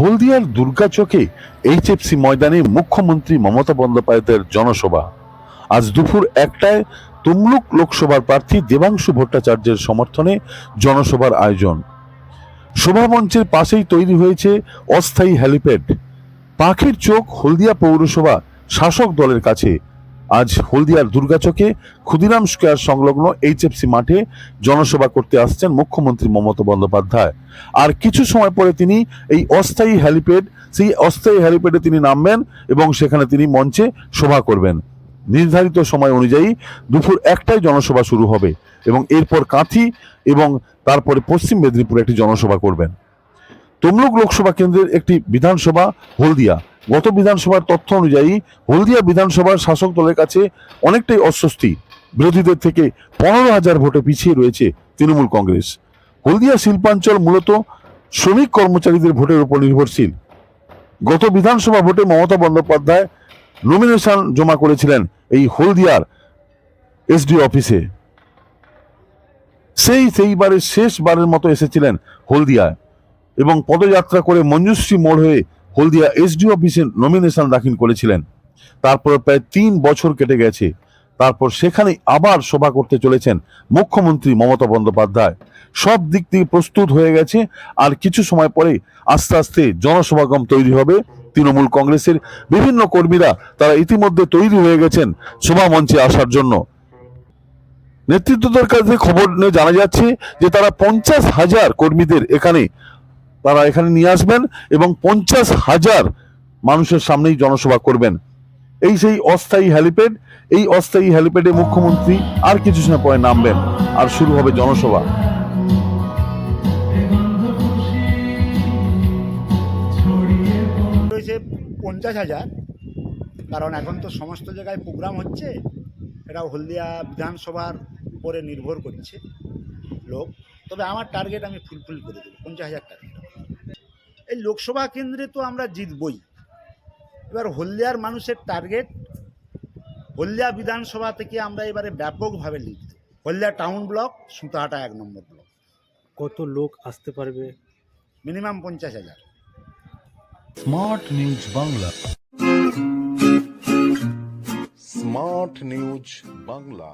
হলদিয়ার Durga দুর্গাচকে HFC ময়দানে মুখ্যমন্ত্রী মমতা বন্দ্যোপাধ্যায়ের জনসভা। আজ দুপুর একটায় তমলুক লোকসভার প্রার্থী দেবাংশু ভট্টাচার্যের সমর্থনে জনসভার আয়োজন। শোভামঞ্চের পাশেই তৈরি হয়েছে অস্থায়ী হ্যালিপ্যাড। পাখির চোখ হলদিয়া পৌরসভা শাসক দলের কাছে আজ হলদিয়ার দুর্গাচকে ক্ষুদিরাম স্কোয়ার সংলগ্ন এইচএফসি মাঠে জনসভা করতে আসছেন মুখ্যমন্ত্রী মমতা বন্দ্যোপাধ্যায়। আর কিছু সময় পরে তিনি এই অস্থায়ী হ্যালিপ্যাড, সেই অস্থায়ী হ্যালিপ্যাডে তিনি নামবেন এবং সেখানে তিনি মঞ্চে সভা করবেন। নির্ধারিত সময় অনুযায়ী দুপুর একটায় জনসভা শুরু হবে এবং এরপর কাঁথি এবং তারপরে পশ্চিম মেদিনীপুরে একটি জনসভা করবেন। তমলুক লোকসভা কেন্দ্রের একটি বিধানসভা, হলদিয়া। গত বিধানসভার তথ্য অনুযায়ী, হলদিয়া বিধানসভার শাসক দলের কাছে অনেকটাই অস্বস্তি। বিরোধীদের থেকে পনেরো হাজার ভোটে পিছিয়ে রয়েছে তৃণমূল কংগ্রেস। হলদিয়া শিল্পাঞ্চল মূলত শ্রমিক কর্মচারীদের ভোটের উপর নির্ভরশীল। গত বিধানসভা ভোটে মমতা বন্দ্যোপাধ্যায় নমিনেশন জমা করেছিলেন এই হলদিয়ার এসডি অফিসে। সেই সেইবারের শেষবারের মতো এসেছিলেন হলদিয়ায়। এবং পদযাত্রা করে মঞ্জুশ্রী মোড় হয়ে হলদিয়া এসডি অফিসে নমিনেশন দাখিল করেছিলেন। তারপর প্রায় তিন বছর কেটে গেছে। তারপর সেখানে আবার সভা করতে চলেছেন মুখ্যমন্ত্রী মমতা বন্দ্যোপাধ্যায়। সব দিক থেকে প্রস্তুত হয়ে গেছে, আর কিছু সময় পরে আস্তে আস্তে জনসমাগম তৈরি হবে। তৃণমূল কংগ্রেসের বিভিন্ন কর্মীরা তারা ইতিমধ্যে তৈরি হয়ে গেছেন সভা মঞ্চে আসার জন্য। নেতৃত্বদের কাছে খবর নিয়ে জানা যাচ্ছে যে তারা পঞ্চাশ হাজার কর্মীদের এখানে তারা এখানে নিয়ে আসবেন এবং পঞ্চাশ হাজার মানুষের সামনেই জনসভা করবেন। এই সেই অস্থায়ী হ্যালিপ্যাড, এই অস্থায়ী হ্যালিপ্যাডে মুখ্যমন্ত্রী আর কিছু সময় পরে নামবেন আর শুরু হবে জনসভা। পঞ্চাশ হাজার, কারণ এখন তো সমস্ত জায়গায় প্রোগ্রাম হচ্ছে, এটা হলদিয়া বিধানসভার উপরে নির্ভর করছে লোক। তবে আমার টার্গেট আমি ফুলফিল করে দেবো, পঞ্চাশ হাজার টার্গেট এই লোকসভা কেন্দ্রে তো আমরা জিতবই। এবার হলদিয়ার মানুষের টার্গেট হলদিয়া বিধানসভা থেকে আমরা এবারে ব্যাপকভাবে লিড দেব হলদিয়া টাউন ব্লক সুতাহাটা এক নম্বর ব্লক কত লোক আসতে পারবে? মিনিমাম পঞ্চাশ হাজার। Smart news Bangla smart news Bangla